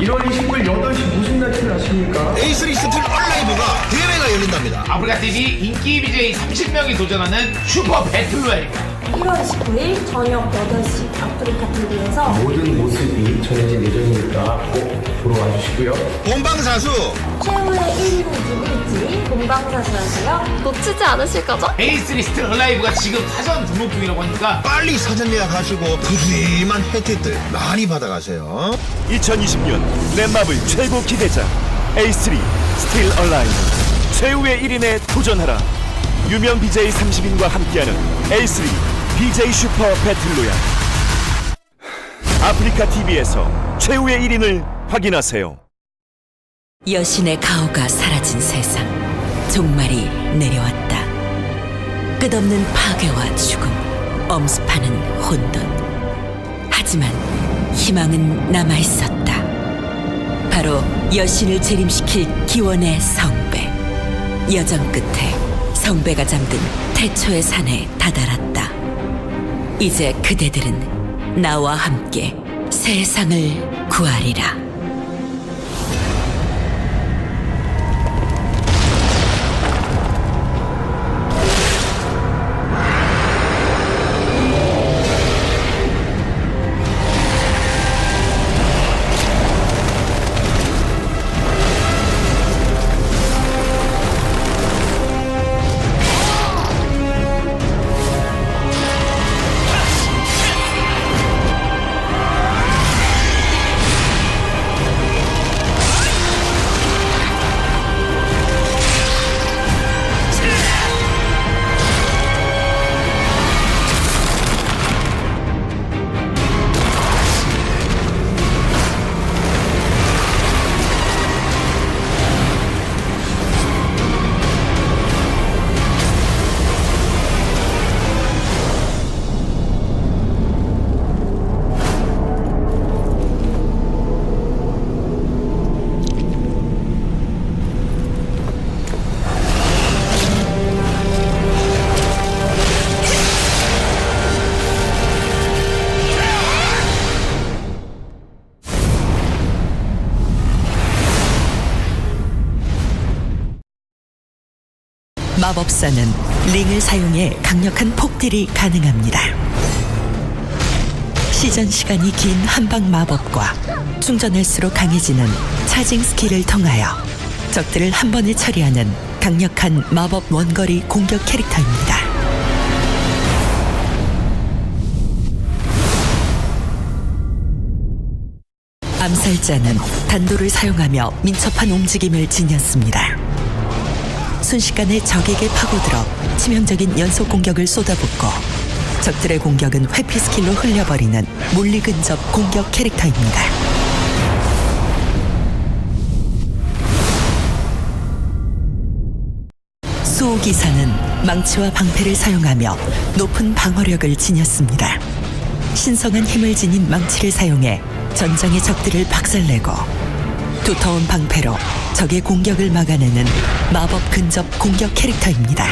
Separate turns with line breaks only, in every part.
1월 29일 8시 무슨 날짜를 아십니까?
A3 스틸 얼라이브가 대회가 열린답니다.
아프리카 TV 인기 BJ 30명이 도전하는 슈퍼 배틀로얄입니다.
1월 29일 저녁 8시 아프리카 TV에서
모든 와주시고요.
본방사수
최후의 1위는 누구일지 본방사수하세요.
놓치지 않으실 거죠?
A3 스틸 얼라이브가 지금 사전 등록 중이라고 하니까
빨리 사전 예약하시고 푸짐한 혜택들 많이 받아가세요.
2020년 넷마블 최고 기대작 A3 스틸 얼라이브 최후의 1인에 도전하라 유명 BJ 30인과 함께하는 A3 BJ 슈퍼 배틀로얄 아프리카 TV에서 최후의 1인을 확인하세요
여신의 가호가 사라진 세상 종말이 내려왔다. 끝없는 파괴와 죽음 엄습하는 혼돈. 하지만 희망은 남아있었다. 바로 여신을 재림시킬 기원의 성배. 여정 끝에 성배가 잠든 태초의 산에 다다랐다. 이제 그대들은 나와 함께 세상을 구하리라 마법사는 링을 사용해 강력한 폭딜이 가능합니다. 시전 시간이 긴 한방 마법과 충전할수록 강해지는 차징 스킬을 통하여 적들을 한 번에 처리하는 강력한 마법 원거리 공격 캐릭터입니다. 암살자는 단도를 사용하며 민첩한 움직임을 지녔습니다. 순식간에 적에게 파고들어 치명적인 연속 공격을 쏟아붓고 적들의 공격은 회피 스킬로 흘려버리는 물리 근접 공격 캐릭터입니다. 수호기사는 망치와 방패를 사용하며 높은 방어력을 지녔습니다. 신성한 힘을 지닌 망치를 사용해 전장의 적들을 박살내고 두터운 방패로 적의 공격을 막아내는 마법 근접 공격 캐릭터입니다.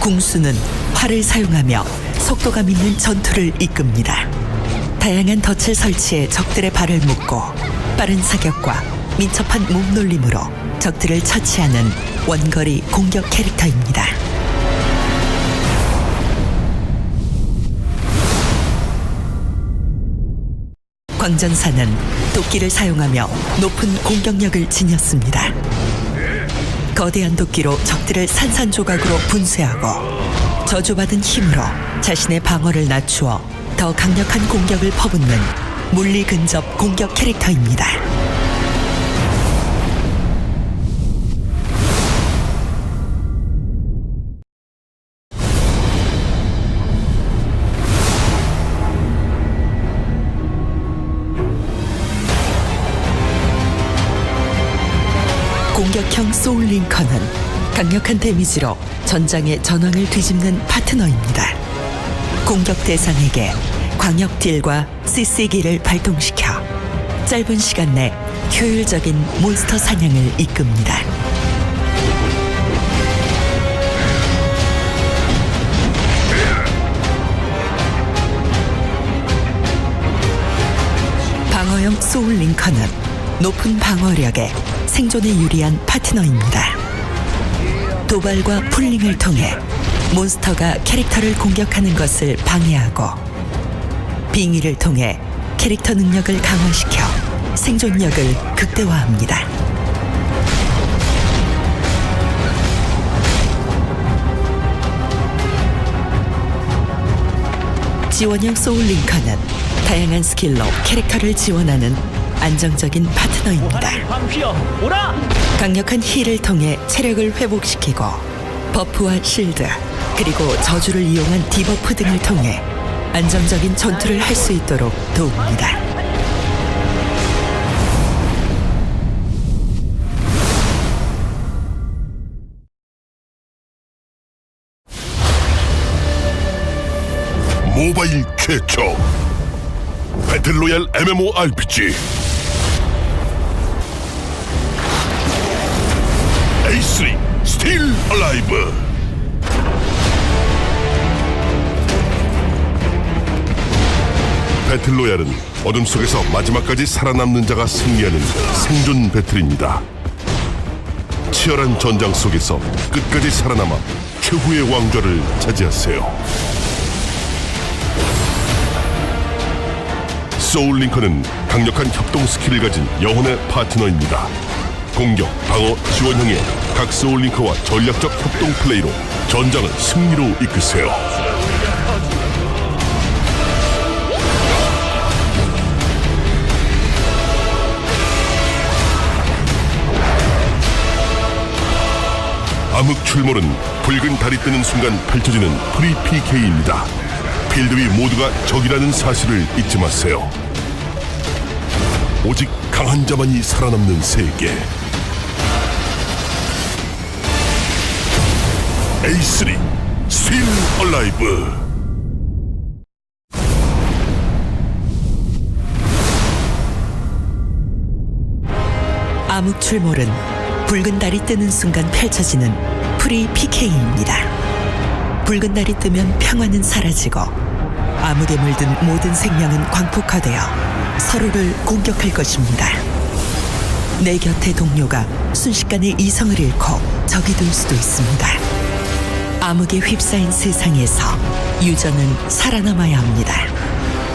궁수는 활을 사용하며 속도감 있는 전투를 이끕니다. 다양한 덫을 설치해 적들의 발을 묶고 빠른 사격과 민첩한 몸놀림으로 적들을 처치하는 원거리 공격 캐릭터입니다. 광전사는 도끼를 사용하며 높은 공격력을 지녔습니다. 거대한 도끼로 적들을 산산조각으로 분쇄하고 저주받은 힘으로 자신의 방어를 낮추어 더 강력한 공격을 퍼붓는 물리 근접 공격 캐릭터입니다. 형 소울 링컨은 강력한 데미지로 전장의 전황을 뒤집는 파트너입니다. 공격 대상에게 광역 딜과 CC기를 발동시켜 짧은 시간 내 효율적인 몬스터 사냥을 이끕니다. 방어형 소울 링컨은 높은 방어력에 생존에 유리한 파트너입니다. 도발과 풀링을 통해 몬스터가 캐릭터를 공격하는 것을 방해하고 빙의를 통해 캐릭터 능력을 강화시켜 생존력을 극대화합니다. 지원형 소울 링커는 다양한 스킬로 캐릭터를 지원하는 안정적인 파트너입니다. 강력한 힐을 통해 체력을 회복시키고 버프와 실드 그리고 저주를 이용한 디버프 등을 통해 안정적인 전투를 할 수 있도록 도웁니다.
모바일 최초 배틀로얄 MMORPG A3 스틸 얼라이브 배틀로얄은 어둠 속에서 마지막까지 살아남는 자가 승리하는 생존 배틀입니다. 치열한 전장 속에서 끝까지 살아남아 최후의 왕좌를 차지하세요. 소울 링컨은 강력한 협동 스킬을 가진 영혼의 파트너입니다. 공격, 방어, 지원형의 각 소울 링커와 전략적 협동 플레이로 전장을 승리로 이끄세요. 암흑 출몰은 붉은 달이 뜨는 순간 펼쳐지는 프리 PK입니다. 필드 위 모두가 적이라는 사실을 잊지 마세요. 오직 강한 자만이 살아남는 세계. A3 스틸 얼라이브
암흑 출몰은 붉은 달이 뜨는 순간 펼쳐지는 프리 PK입니다. 붉은 달이 뜨면 평화는 사라지고 암흑에 물든 모든 생명은 광폭화되어 서로를 공격할 것입니다. 내 곁의 동료가 순식간에 이성을 잃고 적이 될 수도 있습니다. 암흑에 휩싸인 세상에서 유저는 살아남아야 합니다.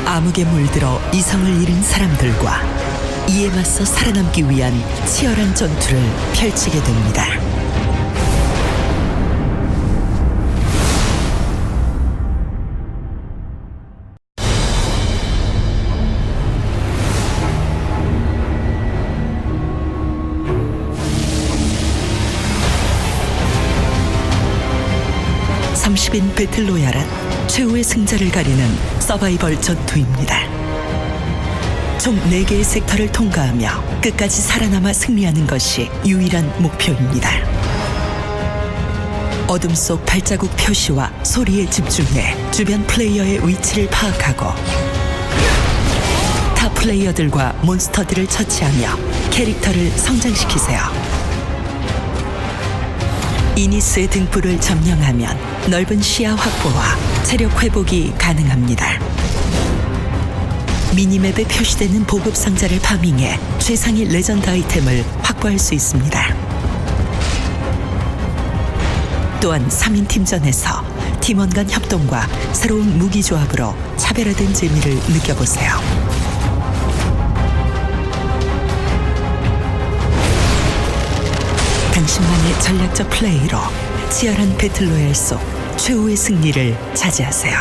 암흑에 물들어 이성을 잃은 사람들과 이에 맞서 살아남기 위한 치열한 전투를 펼치게 됩니다. (30인) 배틀로얄은 최후의 승자를 가리는 서바이벌 전투입니다. 총 4개의 섹터를 통과하며 끝까지 살아남아 승리하는 것이 유일한 목표입니다. 어둠 속 발자국 표시와 소리에 집중해 주변 플레이어의 위치를 파악하고 타 플레이어들과 몬스터들을 처치하며 캐릭터를 성장시키세요. 이니스의 등불을 점령하면 넓은 시야 확보와 체력 회복이 가능합니다. 미니맵에 표시되는 보급 상자를 파밍해 최상의 레전드 아이템을 확보할 수 있습니다. 또한 3인 팀전에서 팀원 간 협동과 새로운 무기 조합으로 차별화된 재미를 느껴보세요. 당신만의 전략적 플레이로 치열한 배틀로얄 속 최후의 승리를 차지하세요.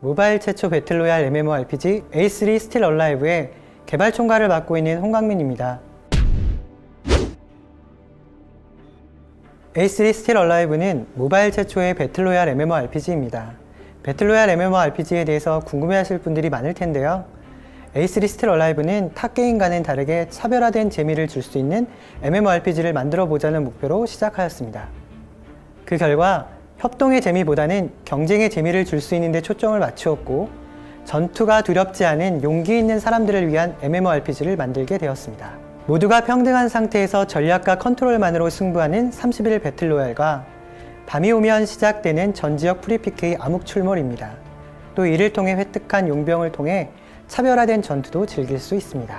모바일 최초 배틀로얄 MMORPG A3 스틸 얼라이브의 개발 총괄을 맡고 있는 홍강민입니다. A3 스틸 얼라이브는 모바일 최초의 배틀로얄 MMORPG입니다. 배틀로얄 MMORPG에 대해서 궁금해하실 분들이 많을 텐데요. A3 스틸 얼라이브는 타 게임과는 다르게 차별화된 재미를 줄 수 있는 MMORPG를 만들어 보자는 목표로 시작하였습니다. 그 결과 협동의 재미보다는 경쟁의 재미를 줄 수 있는 데 초점을 맞추었고 전투가 두렵지 않은 용기 있는 사람들을 위한 MMORPG를 만들게 되었습니다. 모두가 평등한 상태에서 전략과 컨트롤만으로 승부하는 31 배틀로얄과 밤이 오면 시작되는 전 지역 프리피케이 암흑출몰입니다. 또 이를 통해 획득한 용병을 통해 차별화된 전투도 즐길 수 있습니다.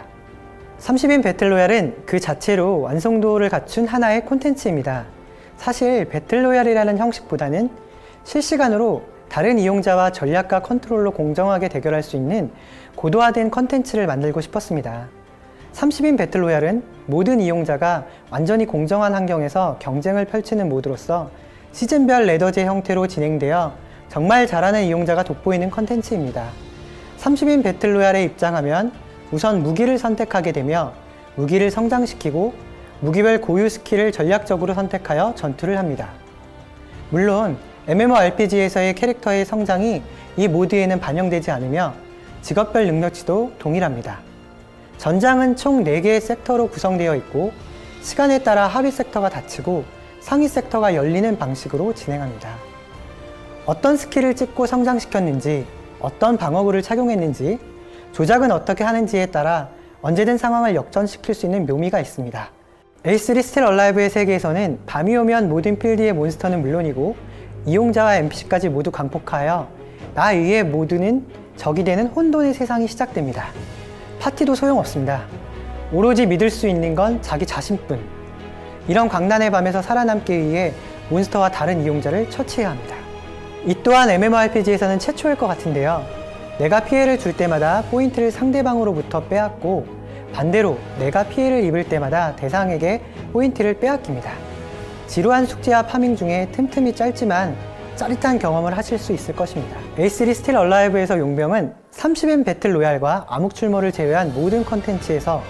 30인 배틀로얄은 그 자체로 완성도를 갖춘 하나의 콘텐츠입니다. 사실 배틀로얄이라는 형식보다는 실시간으로 다른 이용자와 전략과 컨트롤로 공정하게 대결할 수 있는 고도화된 컨텐츠를 만들고 싶었습니다. 30인 배틀로얄은 모든 이용자가 완전히 공정한 환경에서 경쟁을 펼치는 모드로서 시즌별 레더제 형태로 진행되어 정말 잘하는 이용자가 돋보이는 컨텐츠입니다. 30인 배틀로얄에 입장하면 우선 무기를 선택하게 되며 무기를 성장시키고 무기별 고유 스킬을 전략적으로 선택하여 전투를 합니다. 물론 MMORPG에서의 캐릭터의 성장이 이 모드에는 반영되지 않으며 직업별 능력치도 동일합니다. 전장은 총 4개의 섹터로 구성되어 있고 시간에 따라 하위 섹터가 닫히고 상위 섹터가 열리는 방식으로 진행합니다. 어떤 스킬을 찍고 성장시켰는지, 어떤 방어구를 착용했는지, 조작은 어떻게 하는지에 따라 언제든 상황을 역전시킬 수 있는 묘미가 있습니다. A3 스틸 얼라이브의 세계에서는 밤이 오면 모든 필드의 몬스터는 물론이고 이용자와 NPC까지 모두 광폭하여 나 위의 모두는 적이 되는 혼돈의 세상이 시작됩니다. 파티도 소용없습니다. 오로지 믿을 수 있는 건 자기 자신뿐. 이런 광란의 밤에서 살아남기 위해 몬스터와 다른 이용자를 처치해야 합니다. 이 또한 MMORPG에서는 최초일 것 같은데요. 내가 피해를 줄 때마다 포인트를 상대방으로부터 빼앗고 반대로 내가 피해를 입을 때마다 대상에게 포인트를 빼앗깁니다. 지루한 숙제와 파밍 중에 틈틈이 짧지만 짜릿한 경험을 하실 수 있을 것입니다. A3 스틸 얼라이브에서 용병은 30인 배틀 로얄과 암흑 출몰을 제외한 모든 컨텐츠에서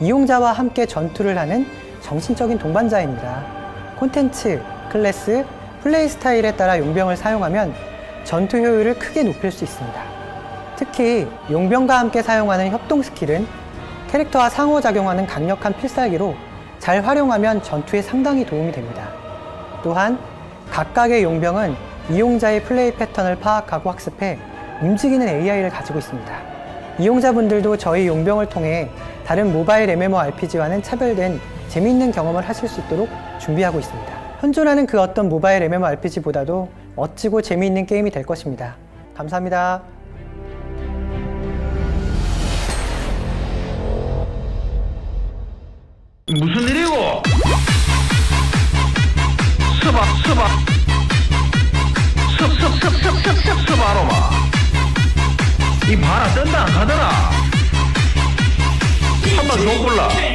이용자와 함께 전투를 하는 정신적인 동반자입니다. 콘텐츠, 클래스, 플레이 스타일에 따라 용병을 사용하면 전투 효율을 크게 높일 수 있습니다. 특히 용병과 함께 사용하는 협동 스킬은 캐릭터와 상호작용하는 강력한 필살기로 잘 활용하면 전투에 상당히 도움이 됩니다. 또한 각각의 용병은 이용자의 플레이 패턴을 파악하고 학습해 움직이는 AI를 가지고 있습니다. 이용자분들도 저희 용병을 통해 다른 모바일 MMORPG와는 차별된 재미있는 경험을 하실 수 있도록 준비하고 있습니다. 현존하는 그 어떤 모바일 MMORPG보다도 멋지고 재미있는 게임이 될 것입니다. 감사합니다.
무슨 일이고? 서봐 서봐 섭섭섭섭섭섭 서봐로마 이 바라 뜬다 안 가더라 한번 더 골라